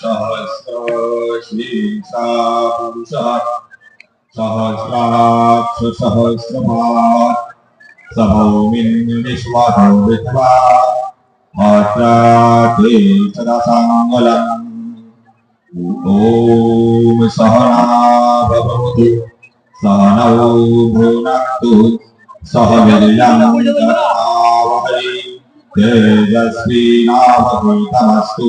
सहस्रशीर्षा पुरुषः सहस्राक्ष सहस्रपात् स भौमिन् विश्वतो विद्वा मात्रा ते सदा साङ्गलम् ॐ सहना भवतु सहनौ भुनक्तु सह वीर्यं करवावहै तेजस्वीनावधूतमस्तु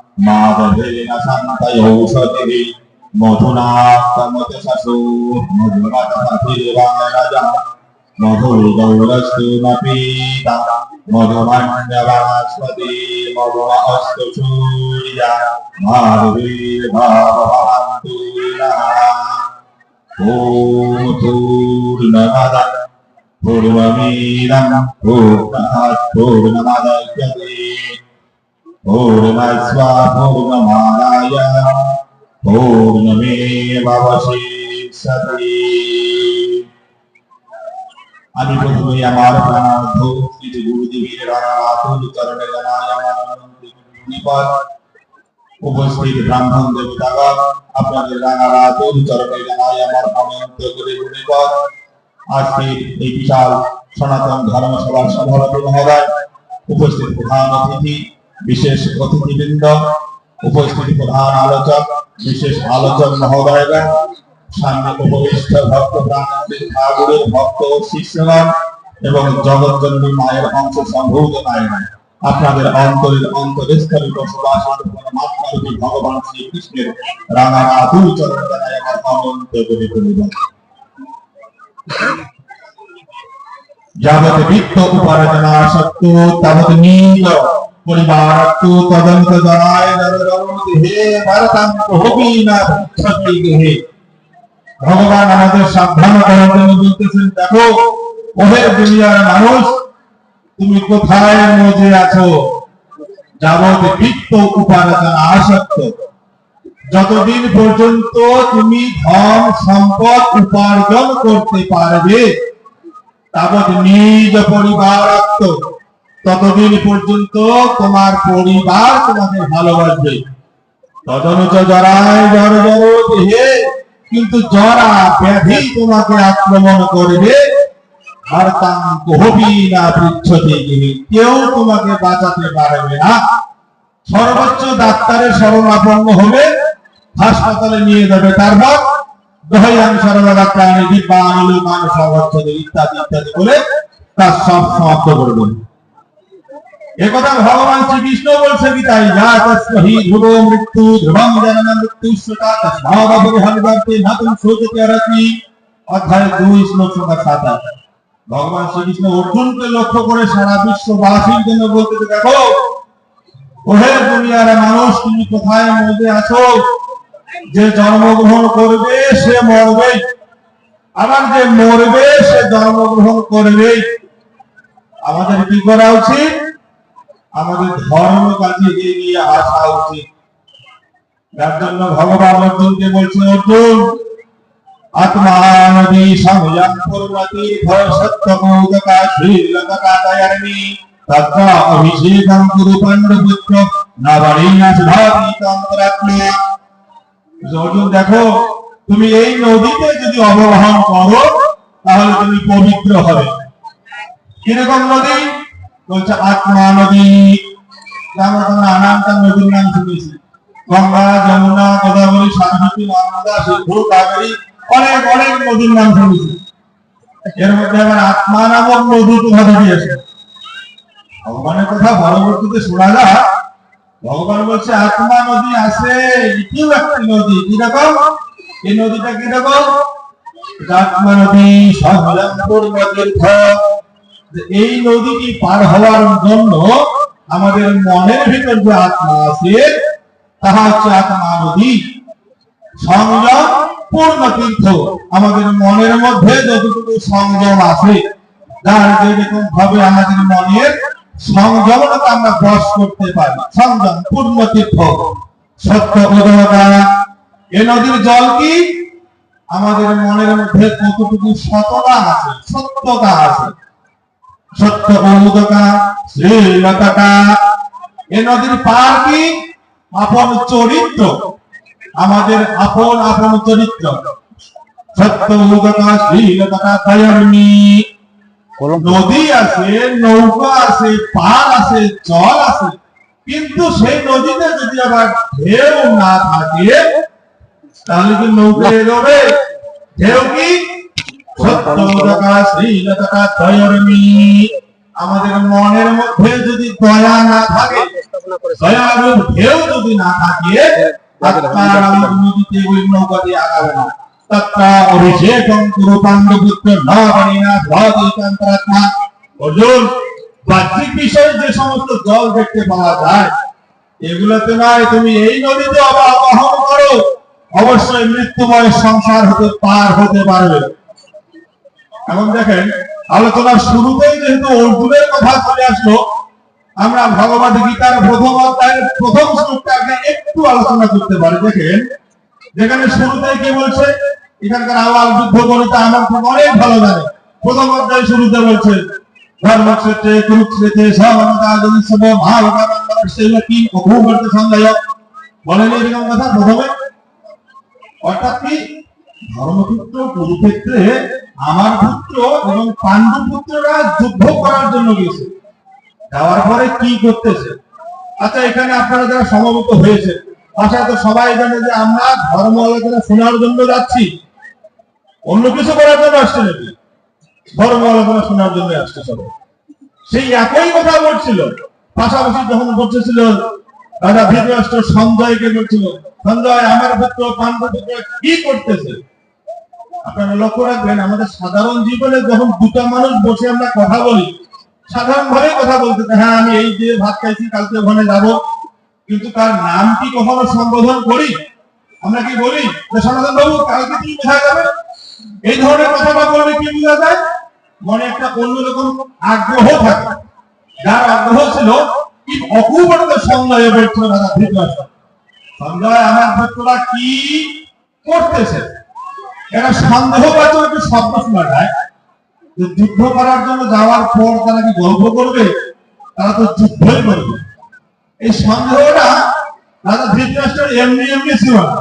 माधवेन सन्तयौषधिः मधुनाक्तमति शशो मधुमतपतिर्वाणरजः मधुर्गौरस्तुमपीता मधुमण्डवास्पति मधुम अस्तु सूर्या माधुरीर्भावन्तु नः ॐ पूर्णमद पूर्वमीदं पूर्णः पूर्णमदज्यते पूर्णस्व पूर्णमादाय पूर्णमेवशिष्यते আমি প্রথমে আমার প্রাণার্থ শ্রী গুরুদেবীর রাতুল চরণে জানাই আমার নিপদ উপস্থিত ব্রাহ্মণ দেবতাগণ আপনাদের রাঙা রাতুল চরণে জানাই আমার অনন্ত করে নিপদ আজকের এই বিশাল সনাতন ধর্মসভার সভাপতি মহোদয় উপস্থিত প্রধান অতিথি বিশেষ অতিথিবৃন্দ, উপস্থিত প্রধান আলোচক, বিশেষ আলোচক মহোদয়গণ, সামনে উপবিষ্ট ভক্ত ঠাকুরের ভক্ত শিষ্যগণ এবং জগৎজননী মায়ের অংশ সম্ভূত আপনাদের অন্তরের বসবাস ভগবান শ্রীকৃষ্ণের রাঙা আতুল চরণ জানাই আমার অনন্ত করে পরিবার যাবত বিত্ত উপার্জনা সত্য তাবত নীল তুমি আসক্ত। যতদিন পর্যন্ত তুমি ধন সম্পদ উপার্জন করতে পারবে তাবৎ নিজ পরিবারাত্ম ততদিন পর্যন্ত তোমার পরিবার তোমাকে ভালোবাসবে। তদনুচ জরায় জর জর দেহে, কিন্তু জরা ব্যাধি তোমাকে আক্রমণ করবে। কহবি না পৃচ্ছতে কেউ তোমাকে বাঁচাতে পারবে না। সর্বোচ্চ ডাক্তারের শরণাপন্ন হবে হাসপাতালে নিয়ে যাবে তারপর দহয়ান সর্বদা প্রাণী দিব্যানুল মান সর্বোচ্চ ইত্যাদি ইত্যাদি বলে তার সব সমাপ্ত করবেন একথা ভগবান শ্রীকৃষ্ণ বলছে গীতায় যা ধ্রুব মৃত্যু মৃত্যু, শ্রুতা শোচতে অরতি। অধ্যায় দুই, শ্লোক ভগবান শ্রীকৃষ্ণ অর্জুনকে লক্ষ্য করে সারা বিশ্ববাসীর জন্য বলতে দেখো, ওহে দুনিয়ার মানুষ, তুমি কোথায় মধ্যে আছো? যে জন্মগ্রহণ করবে, সে মরবে। আবার যে মরবে, সে জন্মগ্রহণ করবে। আমাদের কি করা উচিত? আমাদের ধর্ম কাজে এগিয়ে আসা উচিত। যার জন্য ভগবান অর্জুনকে বলছে অর্জুন দেখো, তুমি এই নদীতে যদি অবগাহন করো, তাহলে তুমি পবিত্র হবে। কীরকম নদী? বলছে আত্মা নদী আমরা তো নানানটা নদীর নাম শুনেছি। গঙ্গা, যমুনা, গোদাবরী, সারস্বতী নর্মদা সিন্ধু কাবেরী, অনেক অনেক নদীর নাম শুনেছি। এর মধ্যে আবার আত্মা নদী ভগবান বলছে, আত্মা নদী আছে একটি নদী। কীরকম এই নদীটা কীরকম আত্মা নদী যে এই নদীটি পার হওয়ার জন্য আমাদের মনের ভিতর যে আত্মা আছে, তাহা হচ্ছে আত্মা নদী। সংযম, পূর্ণ তীর্থ। আমাদের মনের মধ্যে যতটুকু সংযম আছে যার যেরকম ভাবে আমাদের মনের সংযমটাকে আমরা বশ করতে পারি। সংযম, পূর্ণ তীর্থ। সত্য উদয়তা এ নদীর জল কি? আমাদের মনের মধ্যে কতটুকু সততা আছে, সত্যতা আছে। সত্য অনুদকা শ্রীলতাকা এ নদীর পার কি? আপন চরিত্র। আমাদের আপন আপন চরিত্র। সত্য অনুদকা শ্রীলতাকা দয়ামী নদী আছে নৌকা আছে পার আছে জল আছে। কিন্তু সেই নদীতে যদি আবার ঢেউ না থাকে তাহলে কি নৌকা এগোবে? ঢেউ কি? আমাদের মনের মধ্যে যদি দয়া না থাকে ঢেউ যদি না থাকে বিষয়ে যে সমস্ত দেখতে পাওয়া যায়, এগুলোতে নয়, তুমি এই নদীতে অবগাহন করো। অবশ্যই মৃত্যুময় সংসার হতে পার হতে পারবে। এখন দেখেন আলোচনার শুরুতেই যেহেতু অর্জুনের কথা চলে আসলো, আমরা ভগবত গীতার প্রথম অধ্যায়ের প্রথম শ্লোকটাকে একটু আলোচনা করতে পারি। দেখেন, যেখানে শুরুতেই কি বলছে? এখানকার আওয়াজ যুদ্ধ গণিত আমার থেকে অনেক ভালো জানে প্রথম অধ্যায় শুরুতে বলছে, ধর্মক্ষেত্রে, কুরুক্ষেত্রে, সমানতা, জনসব মহাভারত কি অভূমর্ত সন্দেহ বলেন এরকম কথা প্রথমে। অর্থাৎ কি? ধর্মপুত্র, কুরুক্ষেত্রে আমার পুত্র এবং পুত্ররা যুদ্ধ করার জন্য যাওয়ার পরে কি করতেছে? আচ্ছা এখানে আপনারা যারা সমবেত হয়েছে, আশা তো সবাই জানে যে আমরা ধর্ম আলোচনা শোনার জন্য যাচ্ছি। অন্য কিছু করার জন্য আসছে নাকি? ধর্ম আলোচনা শোনার জন্য আসছে সবাই। সেই একই কথা বলছিল। পাশাপাশি যখন বলতেছিল রাজা ধৃতরাষ্ট্র সঞ্জয়কে বলছিল, সঞ্জয়, আমার পুত্র কি করতেছে? আপনারা লক্ষ্য রাখবেন, আমাদের সাধারণ জীবনে যখন দুটা মানুষ বসে আমরা কথা বলি, সাধারণ ভাবে কথা বলতে হ্যাঁ আমি এই যে ভাত খাইছি, কালকে ওখানে যাব। কিন্তু তার নাম কি কখনো সম্বোধন করি? আমরা কি বলি? যে সনাতন বাবু, কালকে কি কোথায় যাবে? এই ধরনের কথাটা বললে কি বোঝা যায়? মনে একটা অন্যরকম আগ্রহ থাকে। যার আগ্রহ ছিল, কি অকুবর্ত সঞ্জয় বলছিল দাদা ধৃতরাষ্ট্র সঞ্জয় আমার পুত্ররা কি করতেছে? এটা সন্দেহবাচক একটি শোনা যায় যে যুদ্ধ করার জন্য যাওয়ার পর তারা কি গল্প করবে? তারা তো যুদ্ধই করবে। এই সন্দেহটা রাজা ধৃতরাষ্ট্রের এমনি এমনি ছিল না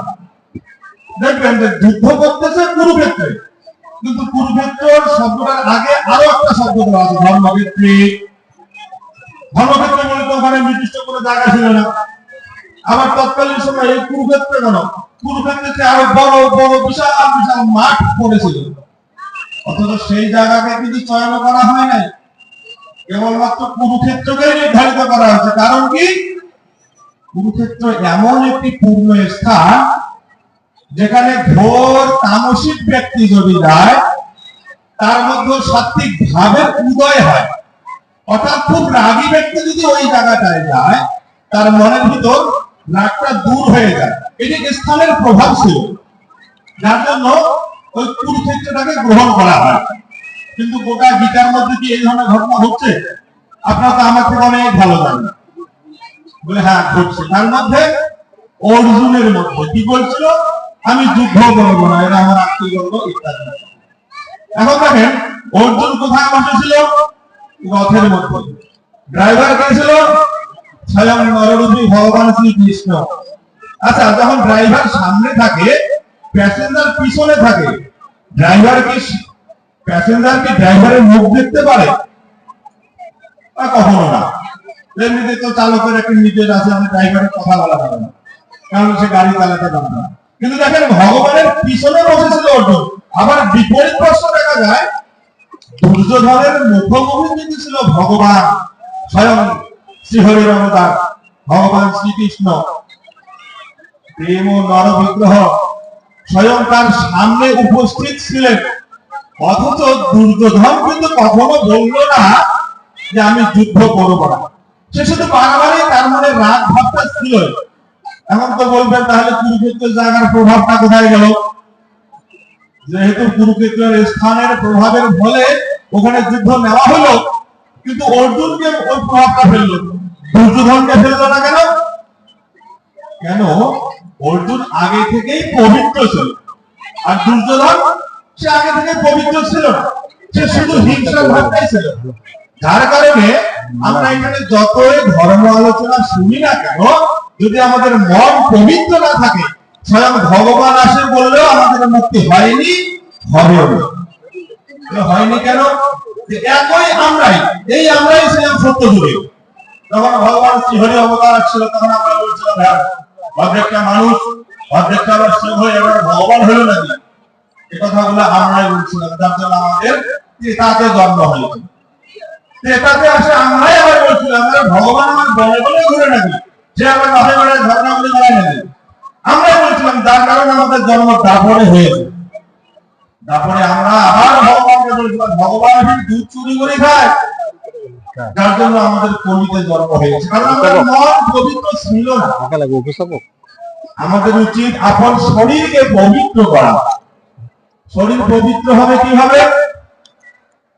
দেখবেন যে যুদ্ধ করতেছে কুরুক্ষেত্রে। কিন্তু শব্দটার আগে আরও একটা শব্দ দেওয়া আছে, ধর্মক্ষেত্রে। ধর্মক্ষেত্রে বলে তো ওখানে নির্দিষ্ট কোনো জায়গা ছিল না। আবার তৎকালীন সময় এই কুরুক্ষেত্রে কেন? কারণ কি? কুরুক্ষেত্র এমন একটি পূর্ণ স্থান যেখানে ঘোর তামসিক ব্যক্তি যদি যায়, তার মধ্যে সাত্বিক উদয় হয়। অর্থাৎ খুব রাগী ব্যক্তি যদি ওই জায়গাটায় যায়, তার মনের ভিতর রাগটা দূর হয়ে যায়। এটি স্থানের প্রভাব ছিল। যার জন্য ওই কুরুক্ষেত্রটাকে গ্রহণ করা হয়। কিন্তু গোটা গীতার মধ্যে কি এই ধরনের ঘটনা হচ্ছে আপনারা তো আমার থেকে অনেক ভালো জানেন। বলে হ্যাঁ ঘটছে। তার মধ্যে অর্জুনের মধ্যে কি বলছিল? আমি যুদ্ধ করব না, এরা আমার আত্মীয়বর্গ ইত্যাদি। এখন দেখেন, অর্জুন কোথায় বসেছিল? রথের মধ্যে। ড্রাইভার কে ছিল? স্বয়ং নররূপী ভগবান শ্রীকৃষ্ণ। আচ্ছা যখন ড্রাইভার সামনে থাকে প্যাসেঞ্জার পিছনে থাকে ড্রাইভার কি প্যাসেঞ্জার কি ড্রাইভারের মুখ দেখতে পারে? কখনো না। এমনিতে তো চালকের একটা নিজের আছে, আমি ড্রাইভারের কথা বলা যাবে না। কারণ সে গাড়ি চালাতে পারে না। কিন্তু দেখেন, ভগবানের পিছনে বসেছিল অর্জুন। আবার বিপরীত প্রশ্ন দেখা যায়, দুর্যোধনের মুখোমুখি কিন্তু ছিল ভগবান, স্বয়ং শ্রীহরির অবতার, ভগবান শ্রীকৃষ্ণ। প্রেম ও নর বিগ্রহ স্বয়ং তার সামনে উপস্থিত ছিলেন। অথচ দুর্যোধন কিন্তু কখনো বলল না যে আমি যুদ্ধ করব না। সে শুধু বারবারই তার মনে রাগ ভাবটা ছিল। এখন তো বলবেন তাহলে কুরুক্ষেত্রের জায়গার প্রভাবটা কোথায় গেল? যেহেতু কুরুক্ষেত্রের স্থানের প্রভাবের ফলে ওখানে যুদ্ধ নেওয়া হলো, কিন্তু অর্জুনকে ওই প্রভাবটা ফেলল। দুর্যোধনকে ফেলল না কেন? কেন? অর্জুন আগে থেকেই পবিত্র ছিল। আর দুর্যোধন, সে আগে থেকে পবিত্র ছিল না। সে শুধু হিংসার ভাবটাই ছিল। যার কারণে আমরা এখানে যতই ধর্ম আলোচনা শুনি না কেন, যদি আমাদের মন পবিত্র না থাকে, স্বয়ং ভগবান আসে বললেও আমাদের মুক্তি হয়নি, হবেও হয়নি কেন? একই আমরাই, এই আমরাই ছিলাম সত্য যুগে যখন ভগবান শ্রীহরি অবতার ছিল তখন আমরা বলছিলাম হ্যাঁ অর্ধেকটা মানুষ অর্ধেকটা আবার সিংহ এবার ভগবান হলো নাকি? এ কথাগুলো আমরাই বলছিলাম যার জন্য আমাদের তাতে জন্ম হয়েছে এটাতে আসে আমরাই আবার বলছিলাম ভগবান আমার বলে বলে ঘুরে নাকি? দাঁড়ায় নাকি? আমরাই বলছিলাম, যার কারণে আমাদের জন্ম হয়েছে। আমরা আবার ভগবানকে বলছিলাম, ভগবান দুধ চুরি করে খায়। যার জন্য আমাদের কলিতে জন্ম হয়েছে। কারণ আমাদের মন পবিত্র ছিল না। আমাদের উচিত আপন শরীরকে পবিত্র করা। শরীর পবিত্র হবে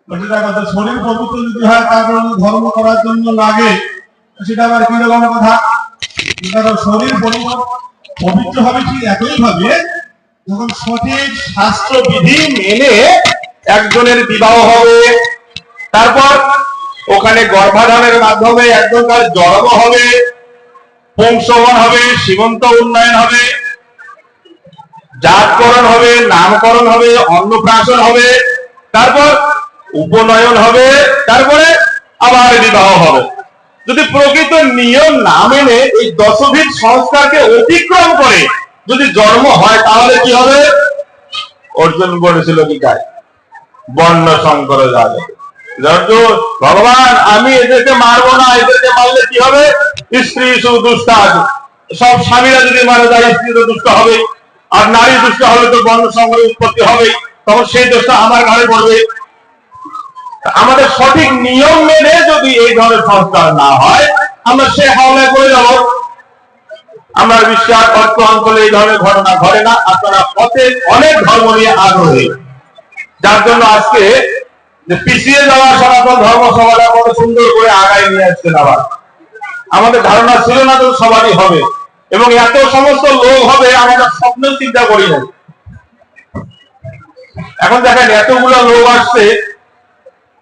সেটা কথা শরীর পবিত্র যদি হয় তারপর ধর্ম করার জন্য লাগে। সেটা আবার কি রকম কথা শরীর পবিত্র হবে ঠিক একই ভাবে যখন সঠিক শাস্ত্র বিধি মেনে একজনের বিবাহ হবে তারপর ওখানে গর্ভাধানের মাধ্যমে একজনকার জন্ম হবে বংশবন হবে, সীমন্ত উন্নয়ন হবে, জাতকরণ হবে, নামকরণ হবে, অন্নপ্রাশন হবে, তারপর উপনয়ন হবে, তারপরে আবার বিবাহ হবে। যদি প্রকৃত নিয়ম না মেনে এই দশবিধ সংস্কারকে অতিক্রম করে যদি জন্ম হয়, তাহলে কি হবে? অর্জুন বলেছিল কি গায়, বর্ণ সংকর যাবে ভগবান, আমি এদেরকে মারবো না, এদেরকে মারলে কি হবে? স্ত্রী সুদুষ্ট আছে। সব স্বামীরা যদি মারা যায় স্ত্রী তো দুষ্ট হবে আর নারী দুষ্ট হলে তো বর্ণ সংকরের উৎপত্তি হবে তখন সেই দোষটা আমার ঘরে পড়বে। আমাদের সঠিক নিয়ম মেনে যদি এই ধরনের সংস্কার না হয়, আমরা সে হাওলায় করে যাব। আমার বিশ্বাস, অর্থ অঞ্চলে এই ধরনের ঘটনা ঘটে না। আপনারা পথে অনেক ধর্ম নিয়ে আগ্রহী। যার জন্য আজকে যে পিছিয়ে যাওয়া সনাতন ধর্ম কত সুন্দর করে আগায় নিয়ে আসছেন আবার। আমাদের ধারণা ছিল না তো সবারই হবে। এবং এত সমস্ত লোক হবে আমরা স্বপ্ন চিন্তা করি না এখন দেখেন, এতগুলো লোক আসছে।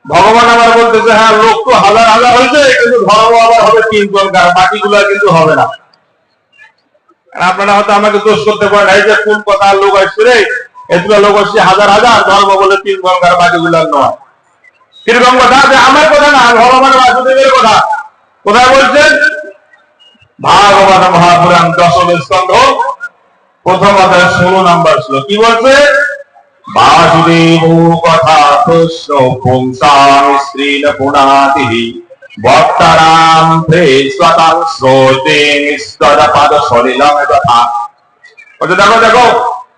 ভগবান আবার বলতেছে হ্যাঁ লোক তো হাজার হাজার হয়েছে, কিন্তু ধর্ম আবার হবে তিন তিনজন বাকিগুলো কিন্তু হবে না। আপনারা হয়তো আমাকে দোষ করতে পারেন, এই যে কোন কথা লোক আসছে রে? এগুলো লোক আসছে হাজার হাজার, ধর্ম বলে তিন গঙ্গার বাকিগুলো নয়। কীরকম কথা যে আমার কথা না ভগবান বাসুদেবের কথা। কোথায় বলছেন? ভাগবত মহাপুরাণ দশম স্কন্ধ, প্রথম অধ্যায় ষোলো নাম্বার ছিল কি বলছে? বাসুদেব কথা বক্তারাম শ্রোতে পাদ কথা দেখো দেখো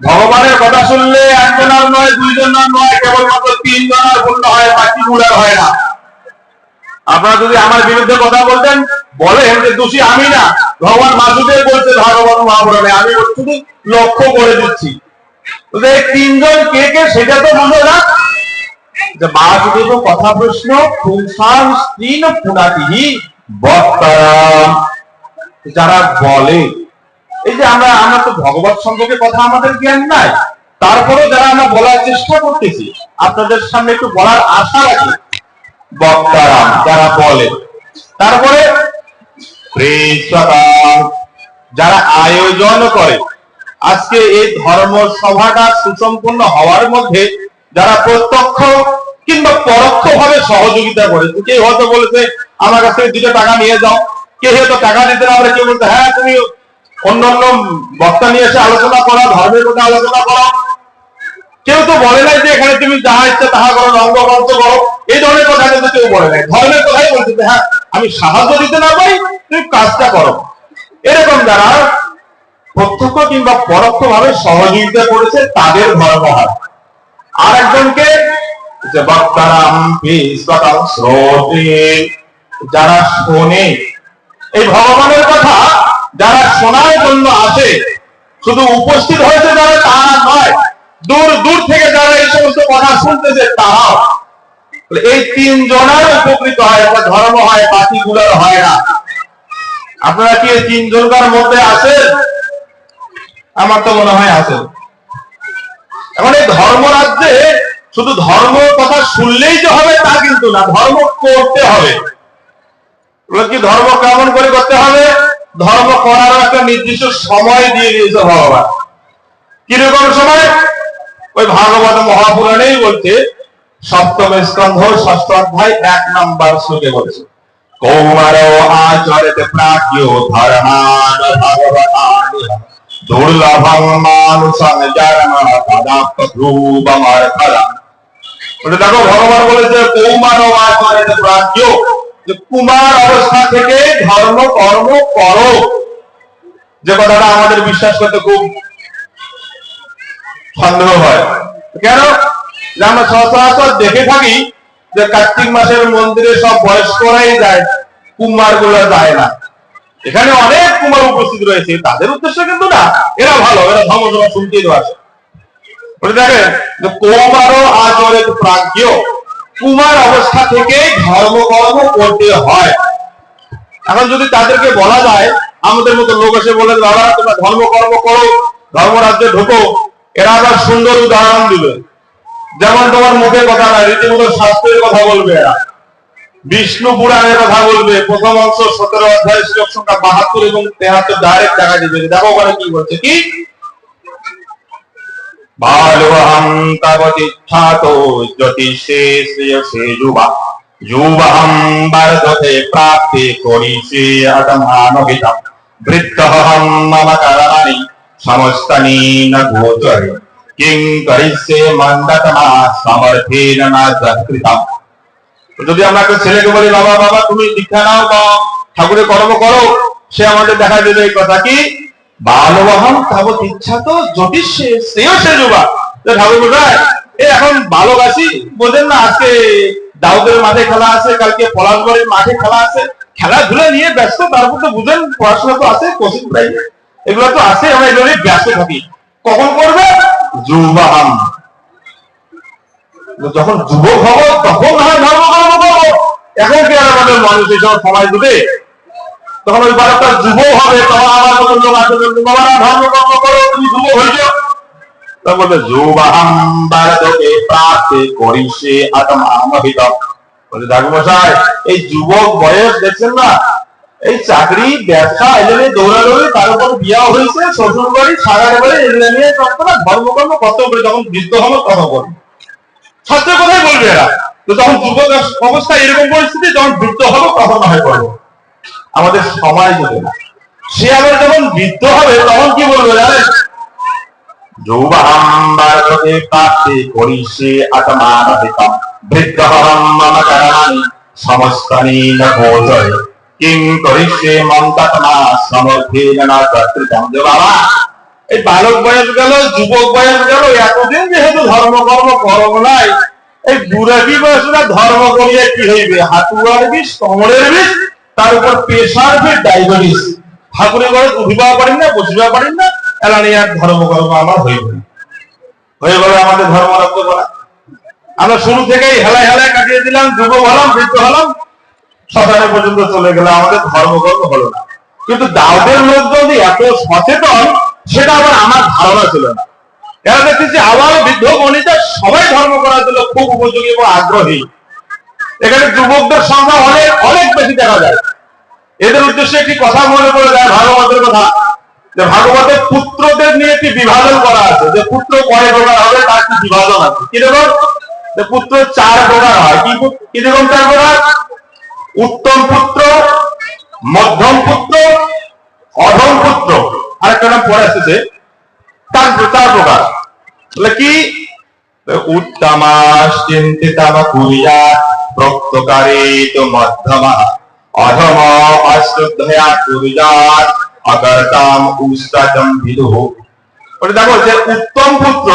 ভগবানের কথা শুনলে একজন আর নয়, দুইজন আর নয়, কেবলমাত্র তিনজন আর পূর্ণ হয়, বাকি গুলার হয় না। আপনারা যদি আমার বিরুদ্ধে কথা বলতেন, বলেন যে দোষী আমি না। ভগবান বাসুদেব বলছে ভগবান মহাপুরাণে আমি শুধু লক্ষ্য করে দিচ্ছি। তিনজন কে কে, সেটা তো বুঝো না যে বাসুদেব কথা প্রশ্ন পুংসান স্ত্রীন পুনাতিহি বক্তারাম। যারা বলে এই যে আমরা আমরা তো ভগবত সম্পর্কে কথা আমাদের জ্ঞান নাই। তারপরেও যারা আমরা বলার চেষ্টা করতেছি, আপনাদের সামনে একটু বলার আশা রাখি। বক্তারাম যারা বলে, তারপরে যারা আয়োজন করে, আজকে এই ধর্ম সভাটা সুসম্পন্ন হওয়ার মধ্যে যারা প্রত্যক্ষ কিংবা পরোক্ষ ভাবে সহযোগিতা করেছে, কেউ হয়তো বলেছে, আমার কাছ থেকে দুটো টাকা নিয়ে যাও। কেউ হয়তো টাকা দিতে পারে, কেউ বলতে হ্যাঁ তুমি অন্য অন্য বক্তা নিয়ে এসে আলোচনা করো ধর্মের কথা আলোচনা করো। কেউ তো বলে নাই যে এখানে তুমি যাহা ইচ্ছা তাহা করো রঙ্গমঞ্চ করো। এই ধরনের কথা কিন্তু কেউ বলে নাই। ধর্মের কথাই বলছে যে, হ্যাঁ আমি সাহায্য দিতে না পারি তুমি কাজটা করো। এরকম যারা প্রত্যক্ষ কিংবা পরোক্ষ ভাবে সহযোগিতা করেছে তাদের ধর্ম হয়। আর একজনকে যারা শোনে। এই ভগবানের কথা যারা শোনার জন্য আসে শুধু উপস্থিত হয়েছে যারা তারা নয়, দূর দূর থেকে যারা এই সমস্ত কথা শুনতেছে, তারাও। এই তিন জনের উপকৃত হয়, একটা ধর্ম হয়, বাকিগুলোর হয় না। আপনারা কি এই তিন জনকার মধ্যে আছেন? আমার তো মনে হয় আছেন এখন এই ধর্ম রাজ্যে শুধু ধর্ম কথা শুনলেই যে হবে তা কিন্তু না, ধর্ম করতে হবে। কি ধর্ম কেমন করে করতে হবে? ধর্ম করার একটা নির্দিষ্ট সময় দিয়ে দিয়েছে ভগবান। কীরকম সময়? ওই ভাগবত মহাপুরাণেই বলছে, সপ্তম স্কন্ধ, ষষ্ঠ অধ্যায়, এক নাম্বার শ্লোকে বলছে কৌমার আচরতে প্রাজ্ঞ ধর্মান ভগবতানি দুর্লভং মানুষং জন্ম পদাপ্ত ধ্রুবমার ফলা ওটা দেখো, ভগবান বলেছে কৌমার আচরতে যে কুমার অবস্থা থেকে ধর্ম, কর্ম করো যে কথাটা আমাদের বিশ্বাস করতে খুব সন্দেহ হয়। কেন? যে আমরা সচরাচর দেখে থাকি যে কার্তিক মাসের মন্দিরে সব বয়স্করাই যায় কুমারগুলো যায় না। এখানে অনেক কুমার উপস্থিত রয়েছে, তাদের উদ্দেশ্য কিন্তু না, এরা ভালো, এরা ধর্মসভা শুনতেই তো আসে। বলে দেখেন, যে কৌমারও আচরে প্রাজ্ঞ। কুমার অবস্থা থেকে ধর্ম কর্ম করতে হয়। এখন যদি তাদেরকে বলা যায়, আমাদের মতো লোক এসে বলে বাবা তোমরা ধর্ম কর্ম করো ধর্মরাজ্যে ঢোকো। এরা আবার সুন্দর উদাহরণ দিবে। যেমন তোমার মুখে কথা নাই, রীতিমতো শাস্ত্রের কথা বলবে এরা। বিষ্ণু পুরাণের কথা বলবে। প্রথম অংশ সতেরো অধ্যায় শ্লোক সংখ্যা বাহাত্তর এবং তেহাত্তর ডাইরেক্ট দেখা দিবে। দেখো ওখানে কি বলছে কি? बालवहं तव तिष्ठातो ज्योतिषे श्रेयसे युवा युवहं वर्धते प्राप्ते कोणिषे अतमानहितम् न गोचर किं करिष्ये मन्दतमा समर्थेन न जत्कृतम् যদি আমরা একটা ছেলেকে বলি বাবা বাবা তুমি দীক্ষা নাও বা ঠাকুরের কর্ম করো সে আমাদের দেখা দেবে বালবহম তাবত ইচ্ছা তো জ্যোতিষে সেও সে যুবা ঠাকুর বোঝায় এ এখন বালক আছি বোঝেন না, আজকে দাউদের মাঠে খেলা আছে, কালকে পলাশবাড়ির মাঠে খেলা আছে, খেলাধুলা নিয়ে ব্যস্ত, তারপর তো বুঝেন পড়াশোনা তো আছে, কোচিং প্রাইভেট, এগুলো তো আছে, আমরা এগুলো নিয়ে ব্যস্ত থাকি। কখন করবে? যুবাহাম যখন যুবক হব, তখন না ধর্ম কর্ম করব। এখন কি আমাদের মানুষ এই সময় সময় দেবে? তখন ওই বালকটা যুবক হবে, তখন আমার মতো ধর্ম করো, তুমি যুবক হয়ে বয়স না? এই চাকরি, ব্যবসা এগুলো দৌড়াদৌড়ি, তার উপর বিয়া হয়েছে, শ্বশুর বাড়ি সাগার বাড়ি নিয়ে চক্করা ধর্মকর্ম কত করে যখন বৃদ্ধ হবে, তখন করবে সত্য কথাই বলবে এরা? তো তখন যুবক অবস্থা এরকম পরিস্থিতি, যখন বৃদ্ধ হবে, তখন না হয় করব আমাদের সময় দেবে না। সে আবার যখন বৃদ্ধ হবে, তখন কি বলবে জানেন? এই বালক বয়স গেল, যুবক বয়স গেল, এতদিন যেহেতু ধর্ম কর্ম করব নাই, এই বুড়াকি বয়সটা ধর্ম করিয়া কি হইবে? হাতুয়ার বিষ কোমরের বিষ তার উপর প্রেশার বিষ ডায়াবেটিস ঠাকুরের ঘরে উঠিবা পারেন না বসিবা পারেন না, এলানি আর ধর্ম কর্ম আমার হইবে না। হয়ে গেল আমাদের ধর্ম রক্ত করা। আমরা শুরু থেকেই হেলায় হেলায় কাটিয়ে দিলাম যুবক হলাম, বৃদ্ধ হলাম শ্মশানে পর্যন্ত চলে গেল আমাদের ধর্মকর্ম হলো না। কিন্তু দাউদের লোক যদি এত সচেতন, সেটা আবার আমার ধারণা ছিল না। এরা দেখতেছি আবার বৃদ্ধ বনিতা সবাই ধর্ম করার জন্য খুব উপযোগী এবং আগ্রহী। এখানে যুবকদের সংখ্যা অনেক অনেক বেশি দেখা যায়। এদের উদ্দেশ্যে একটি কথা মনে পড়ে যায় ভাগবতের কথা, যে ভাগবতের পুত্রদের নিয়ে একটি বিভাজন করা আছে। যে পুত্র কয় প্রকার হবে, তার একটি বিভাজন আছে। কীরকম যে পুত্র চার প্রকার হয়। কীরকম চার প্রকার? উত্তম পুত্র, মধ্যম পুত্র, অধম পুত্র। আরেকটা নাম পরে আসতেছে তার চার প্রকার। তাহলে কি? উত্তমাশ্চিন্তিতম কুরিয়া। প্রক্তকারে তো অধম অশ্রদ্ধয়া কুরিয়াত অগরতাম উস্তাদম বিদুহ ওটা দেখো যে উত্তম পুত্র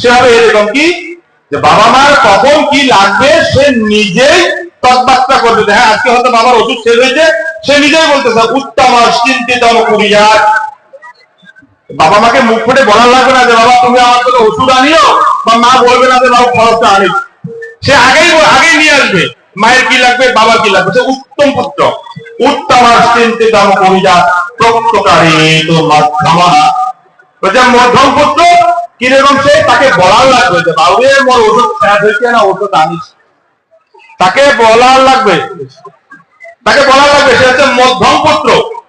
সে হবে এরকম কি যে বাবা মার কখন কি লাগবে সে নিজেই তৎবার্তা করবে হ্যাঁ আজকে হয়তো বাবার ওষুধ শেষ হয়েছে সে নিজেই বলতেছে উত্তম চিন্তিত কুরিয়ার বাবা মাকে মুখ ফুটে বলা লাগবে না যে বাবা তুমি আমার জন্য ওষুধ আনিও বা মা বলবে না যে বাবা খরচটা আনি সে আগেই আগেই নিয়ে আসবে। মায়ের কি লাগবে বাবা কি লাগবে? সে উত্তম পুত্র। উত্তম চিন্তিত কুরিয়ার প্রত্যকারী তো মাধ্যমা মধ্যম পুত্র, কীরকম সে? তাকে বলার লাগবে যে, বাবু মোর ওষুধ শেষ হয়েছে না, ওষুধ আনিস। তাকে বলার লাগবে। তাকে বলার লাগবে, সে হচ্ছে মধ্যম পুত্র।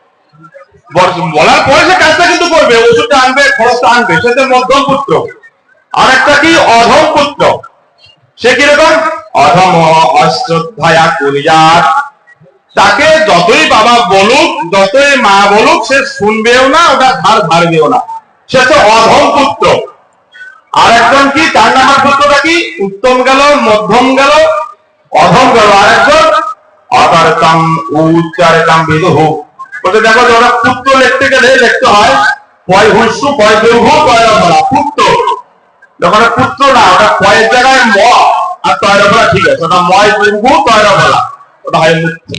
বল- বলার পরে সে কাজটা কিন্তু করবে, ওষুধটা আনবে, খরচটা আনবে, সে হচ্ছে মধ্যম পুত্র। আর একটা কি? অধম পুত্র। সে কীরকম অধম অশ্রদ্ধায়া করিয়ার। তাকে যতই বাবা বলুক, যতই মা বলুক, সে শুনবেও না, ওটা ধার ধারবেও না। সে হচ্ছে অধম পুত্র। আর একজন কি চার নাম্বার পুত্রটা কি? উত্তম গেল, মধ্যম গেল, অধম গেল। আর একজন অকারতাম উচ্চারতাম বেদ হোক বলতে দেখো যে ওরা পুত্র লিখতে গেলে লিখতে হয়। পয় হুসু পয় দেহ বলা পুত্র। ওটা পুত্র না, ওটা কয়েক জায়গায় ম, আর তয়রা বলা ঠিক আছে। ওটা ময় বলা ওটা হয় মুক্ত।